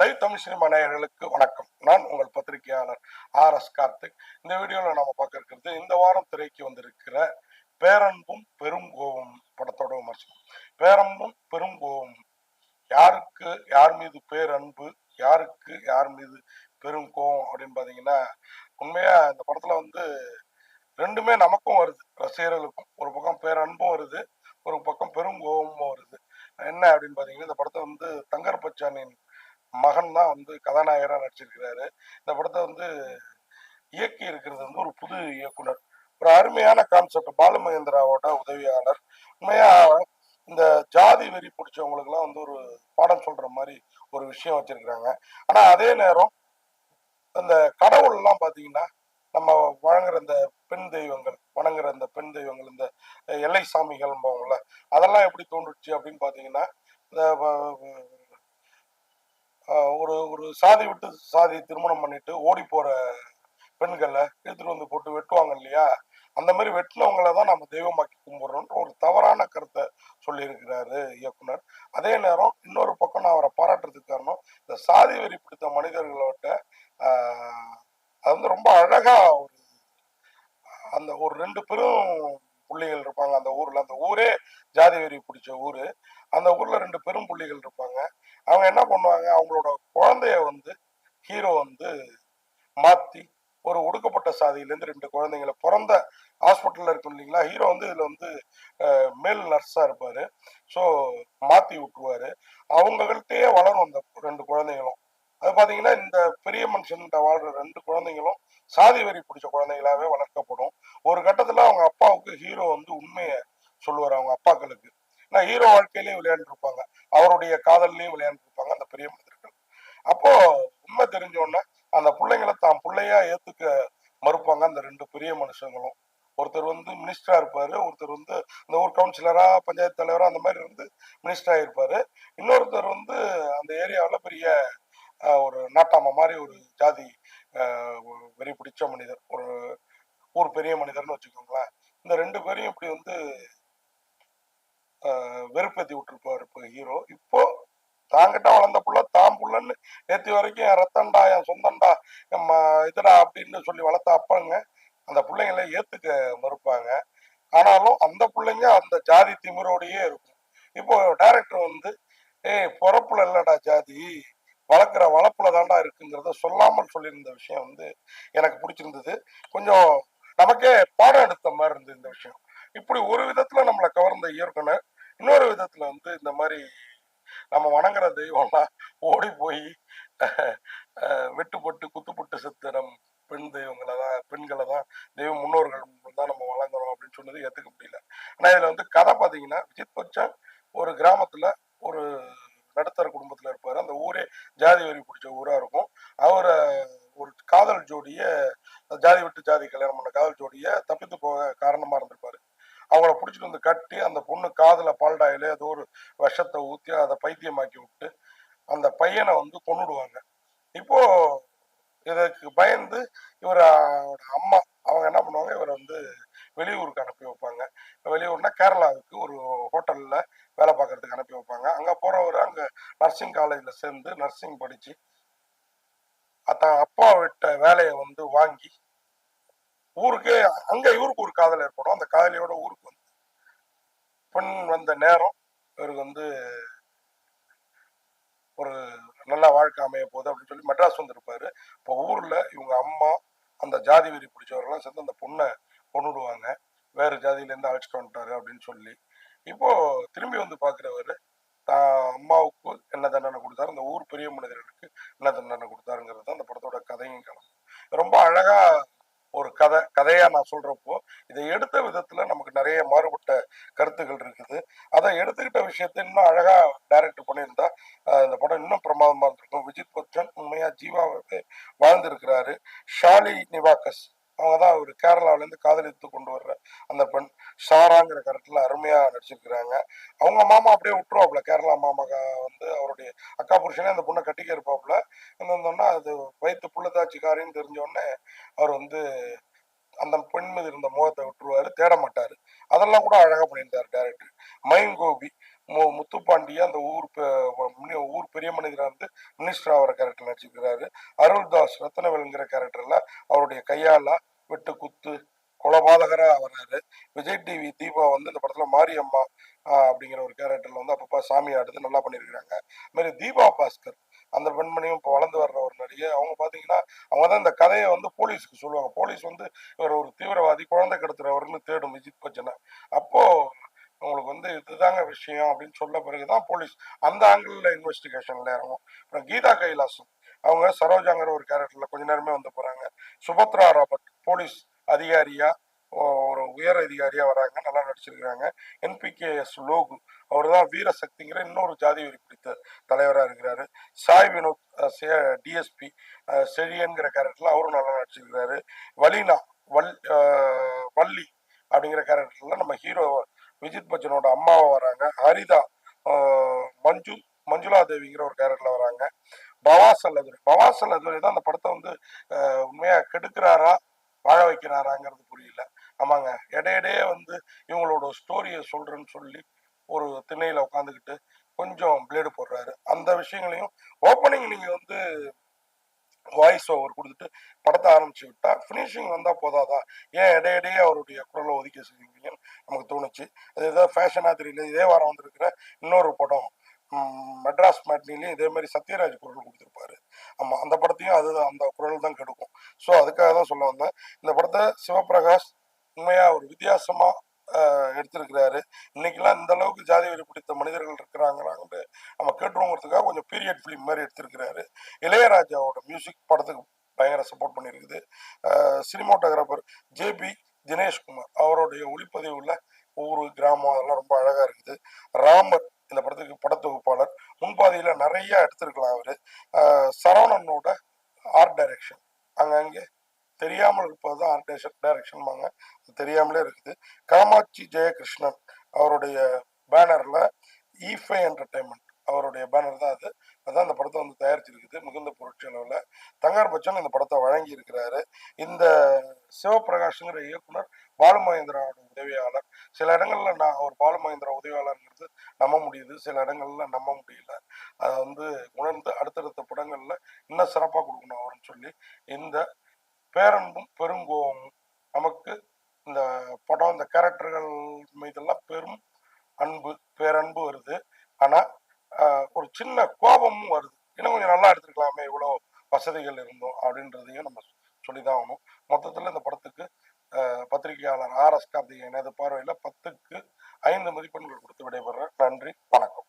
Live Tamil cinema நேயர்களுக்கு வணக்கம். நான் உங்கள் பத்திரிகையாளர் ஆர் எஸ் கார்த்திக். இந்த வீடியோவில் நம்ம பார்க்க இருக்கிறது இந்த வாரம் திரைக்கு வந்திருக்கிற பேரன்பும் பெரும் கோபம் படத்தோட விமர்சனம். பேரன்பும் பெரும் கோபம் யாருக்கு யார் மீது பேரன்பு யாருக்கு யார் மீது பெரும் கோபம் அப்படின்னு பார்த்தீங்கன்னா உண்மையா இந்த படத்துல வந்து ரெண்டுமே நமக்கும் வருது. ரசிகர்களுக்கும் ஒரு பக்கம் பேரன்பும் வருது ஒரு பக்கம் பெரும் கோபமும் வருது. என்ன அப்படின்னு பார்த்தீங்கன்னா இந்த படத்தை வந்து தங்கர் பச்சானின் மகன் தான் வந்து கதாநாயகராக நடிச்சிருக்கிறாரு. இந்த படத்தை வந்து இயக்கி இருக்கிறது வந்து ஒரு புது இயக்குனர். ஒரு அருமையான கான்செப்ட் பாலுமகேந்திராவோட உதவியாளர். உண்மையாக இந்த ஜாதி வெறி பிடிச்சவங்களுக்குலாம் வந்து ஒரு பாடம் சொல்ற மாதிரி ஒரு விஷயம் வச்சிருக்கிறாங்க. ஆனால் அதே நேரம் அந்த கடவுள்லாம் பார்த்தீங்கன்னா நம்ம வழங்குற இந்த பெண் தெய்வங்கள் வணங்குற இந்த பெண் தெய்வங்கள் இந்த எல்லை சாமிகள் அதெல்லாம் எப்படி தோன்றுச்சு அப்படின்னு பார்த்தீங்கன்னா இந்த ஒரு ஒரு சாதி விட்டு சாதி திருமணம் பண்ணிட்டு ஓடி போற பெண்களை எடுத்துட்டு வந்து போட்டு வெட்டுவாங்க இல்லையா? அந்த மாதிரி வெட்டினவங்களை தான் நம்ம தெய்வமாக்கி கும்பிடுறோம்ன்ற ஒரு தவறான கருத்தை சொல்லியிருக்கிறாரு இயக்குனர். அதே நேரம் இன்னொரு பக்கம் நான் அவரை பாராட்டுறதுக்கு காரணம் இந்த சாதி வெறி பிடித்த மனிதர்களோட அது வந்து ரொம்ப அழகா ஒரு அந்த ஒரு ரெண்டு பெரும் புள்ளிகள் இருப்பாங்க. அந்த ஊர்ல அந்த ஊரே ஜாதி வெறி பிடிச்ச ஊரு. அந்த ஊர்ல ரெண்டு பெரும் புள்ளிகள் இருப்பாங்க. அவங்க என்ன பண்ணுவாங்க? அவங்களோட குழந்தைய வந்து ஹீரோ வந்து மாத்தி ஒரு ஒடுக்கப்பட்ட சாதியிலேருந்து ரெண்டு குழந்தைங்களை பிறந்த ஹாஸ்பிட்டலில் இருக்கும் இல்லைங்களா? ஹீரோ வந்து இதில் வந்து மேல் நர்ஸாக இருப்பார். ஸோ மாற்றி விட்டுருவார். அவங்ககிட்டயே வளரும் அந்த ரெண்டு குழந்தைங்களும் அது பார்த்தீங்கன்னா இந்த பெரிய மனுஷன்கிட்ட வாழ்கிற ரெண்டு குழந்தைங்களும் சாதி வரி பிடிச்ச குழந்தைகளாகவே வளர்க்கப்படும். ஒரு கட்டத்தில் அவங்க அப்பாவுக்கு ஹீரோ வந்து உண்மையை சொல்லுவார் அவங்க அப்பாக்களுக்கு. நான் ஹீரோ வாழ்க்கையிலேயே விளையாண்டுருப்பாங்க. அவருடைய காதல்லையும் விளையாண்டுருப்பாங்க அந்த பெரிய மனிதர்கள். அப்போ உண்மை தெரிஞ்சோடனே அந்த பிள்ளைங்களை தான் பிள்ளையா ஏத்துக்க மறுப்பாங்க அந்த ரெண்டு பெரிய மனுஷங்களும். ஒருத்தர் வந்து மினிஸ்டரா இருப்பாரு ஒருத்தர் வந்து இந்த ஊர் கவுன்சிலரா பஞ்சாயத்து தலைவரா அந்த மாதிரி இருந்து மினிஸ்டரா இருப்பாரு இன்னொருத்தர் வந்து அந்த ஏரியாவில் பெரிய ஒரு நாட்டாம மாதிரி ஒரு ஜாதி வெறி பிடிச்ச மனிதர் ஒரு ஊர் பெரிய மனிதர்னு வச்சுக்கோங்களேன். இந்த ரெண்டு பேரையும் இப்படி வந்து வெறுப்பேத்தி விட்டுருப்பாரு இப்போ ஹீரோ இப்போ தாங்கிட்ட வளர்ந்த புள்ள தான் புள்ளன்னு நேற்று வரைக்கும் என் ரத்தன்டா என் சொந்தண்டா என் இதுடா அப்படின்னு சொல்லி வளர்த்த அப்பாங்க அந்த பிள்ளைங்களை ஏத்துக்க மறுப்பாங்க. ஆனாலும் அந்த பிள்ளைங்க அந்த ஜாதி திமிரோடையே இருக்கும். இப்போ டைரக்டர் வந்து ஏய் பிறப்புல இல்லடா ஜாதி. வளர்க்குற வளப்புல தாண்டா இருக்குங்கிறத சொல்லாமல் சொல்லியிருந்த விஷயம் வந்து எனக்கு பிடிச்சிருந்தது. கொஞ்சம் நமக்கே பாடம் எடுத்த மாதிரி இருந்தது இந்த விஷயம். இப்படி ஒரு விதத்துல நம்மளை கவர்ந்த இயக்குனர் இன்னொரு விதத்துல வந்து இந்த மாதிரி நம்ம வணங்குற தெய்வம்லாம் ஓடி போய் வெட்டுப்பட்டு குத்துப்பட்டு செத்து நம் பெண் தெய்வங்களை தான் பெண்களை தான் தெய்வ முன்னோர்கள் தான் நம்ம வழங்குறோம் அப்படின்னு சொன்னது ஏத்துக்க முடியல. ஆனா இதுல வந்து கதை பாத்தீங்கன்னா விஜித் பச்சன் ஒரு கிராமத்துல ஒரு நடுத்தர குடும்பத்துல இருப்பாரு. அந்த ஊரே ஜாதி வரி பிடிச்ச ஊரா இருக்கும். அவரை ஒரு காதல் ஜோடிய ஜாதி விட்டு ஜாதி கல்யாணம் பண்ண காதல் ஜோடிய தப்பித்து போக காரணமா இருந்திருப்பாரு. அவங்கள பிடிச்சிட்டு வந்து கட்டி அந்த பொண்ணு காதில் பால்டாயில் ஏதோ ஒரு விஷத்தை ஊற்றி அதை பைத்தியமாக்கி விட்டு அந்த பையனை வந்து கொண்டுடுவாங்க இப்போ இதற்கு பயந்து இவரோட அம்மா அவங்க என்ன பண்ணுவாங்க? இவரை வந்து வெளியூருக்கு அனுப்பி வைப்பாங்க. வெளியூர்னா கேரளாவுக்கு ஒரு ஹோட்டலில் வேலை பார்க்கறதுக்கு அனுப்பி வைப்பாங்க. அங்கே போகிறவர் அங்கே நர்சிங் காலேஜில் சேர்ந்து நர்சிங் படித்து அதான் அப்பா விட்ட வேலையை வந்து வாங்கி ஊருக்கு அங்க இவருக்கு ஒரு காதல் ஏற்படும். அந்த காதலியோட ஊருக்கு வந்து பெண் வந்த நேரம் இவருக்கு வந்து ஒரு நல்ல வாழ்க்கை அமைய போகுது அப்படின்னு சொல்லி மெட்ராஸ் வந்திருப்பாரு. இப்போ ஊர்ல இவங்க அம்மா அந்த ஜாதி வெறி பிடிச்சவர்கள்லாம் சேர்ந்து அந்த பொண்ணை கொண்டுடுவாங்க வேறு ஜாதியில இருந்து அழைச்சிட்டு வந்துட்டாரு அப்படின்னு சொல்லி. இப்போ திரும்பி வந்து பாக்குறவர் தான் அம்மாவுக்கு என்ன தண்டனை கொடுத்தாரு? அந்த ஊர் பெரிய மனிதர்களுக்கு என்ன தண்டனை கொடுத்தாருங்கிறது தான் அந்த படத்தோட கதையும் கிளம்பும் ரொம்ப அழகா ஒரு கதை நான் சொல்றப்போ இதை எடுத்த விதத்துல நமக்கு நிறைய மாறுபட்ட கருத்துக்கள் இருக்குது. அதை எடுத்துக்கிட்ட விஷயத்தை இன்னும் அழகா டைரக்ட் பண்ணியிருந்தா இந்த படம் இன்னும் பிரமாதமா இருந்திருக்கும். விஜித் பச்சன் உண்மையா ஜீவாவே வாழ்ந்திருக்கிறாரு. ஷாலி நிவாகஸ் அவங்க தான் ஒரு கேரளாவிலேருந்து காதலித்து கொண்டு வர்ற அந்த பெண். சாராங்கிற கரெக்டில் அருமையாக நடிச்சிருக்கிறாங்க. அவங்க மாமா அப்படியே விட்டுருவாப்புல. கேரளா மாமா வந்து அவருடைய அக்கா புருஷனே அந்த பொண்ணை கட்டிக்க இருப்பாப்புல. என்னன்னா அது வயிற்று புள்ளதாச்சிக்காரின்னு தெரிஞ்சோடனே அவர் வந்து அந்த பெண் மீது இருந்த மோகத்தை விட்டுருவாரு தேட மாட்டாரு. அதெல்லாம் கூட அழகா பண்ணியிருந்தாரு டேரக்டர் மைன் கோபி மு- முத்துப்பாண்டிய அந்த ஊர் ஊர் பெரிய மனிதராக இருந்து மினிஸ்டர் ஆகிற கேரக்டர் நடிச்சிருக்கிறாரு. அருள்தாஸ் ரத்னவேலுங்கிற கேரக்டர்ல அவருடைய கையால வெட்டு குத்து கொலபாதகரா வர்றாரு. விஜய் டிவி தீபா வந்து இந்த படத்துல மாரியம்மா அப்படிங்கிற ஒரு கேரக்டர்ல வந்து அப்பப்பா சாமி ஆடுது நல்லா பண்ணியிருக்கிறாங்க. அது மாதிரி தீபா பாஸ்கர் அந்த பெண்மணியும் இப்போ வளர்ந்து வர்ற ஒரு நடிகை. அவங்க பார்த்தீங்கன்னா அவங்க தான் இந்த கதையை வந்து போலீஸ்க்கு சொல்லுவாங்க. போலீஸ் வந்து இவர் ஒரு தீவிரவாதி குழந்தை கடத்துறவர்னு தேடும் விஜித் பச்சனை. அப்போ உங்களுக்கு வந்து இதுதாங்க விஷயம் அப்படின்னு சொல்ல பிறகுதான் போலீஸ் அந்த ஆங்கிளில் இன்வெஸ்டிகேஷன்ல இறங்கும். அப்புறம் கீதா கைலாசம். அவங்க சரோஜாங்கிற ஒரு கேரக்டர்ல கொஞ்ச நேரமே வந்து போறாங்க. சுபத்ரா ராபர்ட் போலீஸ் அதிகாரியா ஒரு உயர் அதிகாரியா வராங்க. நல்லா நடிச்சிருக்கிறாங்க. என்பிகேஎஸ் லோகு. அவர் தான் வீரசக்திங்கிற இன்னொரு ஜாதி வெறி பிடித்த தலைவராக இருக்கிறாரு. சாய் வினோத் டிஎஸ்பி செழியன்கிற கேரக்டர்ல அவரும் நல்லா நடிச்சிருக்கிறாரு. வலினா வல் வள்ளி அப்படிங்கிற கேரக்டர்ல நம்ம ஹீரோ விஜித் பச்சனோட அம்மாவை வராங்க. ஹரிதா மஞ்சு மஞ்சுளா தேவிங்கிற ஒரு கேரக்டர்ல வராங்க. பவாசல் அதுரை பவாசல் அதுரை தான் அந்த படத்தை வந்து உண்மையாக உண்மையா கெடுக்கிறாரா வாழ வைக்கிறாராங்கிறது புரியல. ஆமாங்க. இடையிடையே வந்து இவங்களோட ஸ்டோரியை சொல்றேன்னு சொல்லி ஒரு திண்ணையில உட்காந்துக்கிட்டு கொஞ்சம் பிளேடு போடுறாரு. அந்த விஷயங்களையும் ஓப்பனிங் நீங்க வந்து வாய்ஸ் ஓவர் கொடுத்துட்டு படத்தை ஆரம்பிச்சு விட்டா ஃபினிஷிங் வந்தா போதாதா? ஏன் இடையிடையே அவருடைய குரலை ஒதுக்கி செய்வீங்கன்னு நமக்கு தோணுச்சு. அது ஏதோ ஃபேஷனாக தெரியல. இதே வாரம் வந்திருக்கிற இன்னொரு படம் மெட்ராஸ் மேட்னிலையும் இதே மாதிரி சத்யராஜ் குரல் கொடுத்துருப்பாரு. ஆமா அந்த படத்தையும் அது அந்த குரல் தான் கெடுக்கும். ஸோ அதுக்காக தான் சொல்ல வந்தேன். இந்த படத்தை சிவபிரகாஷ் உண்மையாக ஒரு வித்தியாசமாக எடுத்திருக்கிறாரு. இன்னைக்கெல்லாம் இந்த அளவுக்கு ஜாதி வெறி பிடித்த மனிதர்கள் இருக்கிறாங்கன்னு நம்ம கேட்டுருவோங்கிறதுக்காக கொஞ்சம் பீரியட் ஃபிலிம் மாதிரி எடுத்திருக்கிறாரு. இளையராஜாவோட மியூசிக் படத்துக்கு பயங்கர சப்போர்ட் பண்ணியிருக்குது. சினிமாட்டோகிராஃபர் ஜேபி தினேஷ்குமார் அவருடைய ஒளிப்பதிவுல ஊர் கிராமம் அதெல்லாம் ரொம்ப அழகா இருக்குது. ராமர் இந்த படத்துக்கு படத்தொகுப்பாளர் முன்பாதையில் நிறைய எடுத்திருக்கலாம் அவரு. சரவணனோட ஆர்ட் டைரக்ஷன் அங்கங்கே தெரியாமல் இருப்பது தான் ஆர்ட் டைரக்ஷன்பாங்க தெரியாமலே இருக்குது. காமாட்சி ஜெயகிருஷ்ணன் அவருடைய பேனரில் ஈஃபை என்டர்டைன்மெண்ட் அவருடைய பேனர் தான் அது. அதான் இந்த படத்தை வந்து தயாரிச்சிருக்குது. மிகுந்த புரட்சி அளவில் தங்கார் பச்சன் இந்த படத்தை வழங்கி இருக்கிறாரு இந்த சிவபிரகாஷ்ங்கிற இயக்குனர் பாலுமகேந்திராவோட உதவியாளர். சில இடங்கள்ல நான் அவர் பாலுமகேந்திரா உதவியாளர்ங்கிறது நம்ப முடியுது. சில இடங்கள்ல நம்ப முடியல. அதை வந்து உணர்ந்து அடுத்தடுத்த படங்கள்ல இன்னும் சிறப்பாக கொடுக்கணும் அவர்னு சொல்லி இந்த பேரன்பும் பெருங்கோவமும் நமக்கு இந்த படம் இந்த கேரக்டர்கள் மீதெல்லாம் பெரும் அன்பு பேரன்பு வருது. ஆனால் ஒரு சின்ன கோபமும் வருது. இன்னும் கொஞ்சம் நல்லா எடுத்துருக்கலாமே இவ்வளோ வசதிகள் இருந்தோம் அப்படின்றதையும் நம்ம சொல்லிதான் ஆகணும். மொத்தத்தில் இந்த படத்துக்கு பத்திரிகையாளர் ஆர் எஸ் கார்த்திகேயன் எனது பார்வையில் பத்துக்கு ஐந்து மதிப்பெண்கள் கொடுத்து விடைபெற நன்றி வணக்கம்.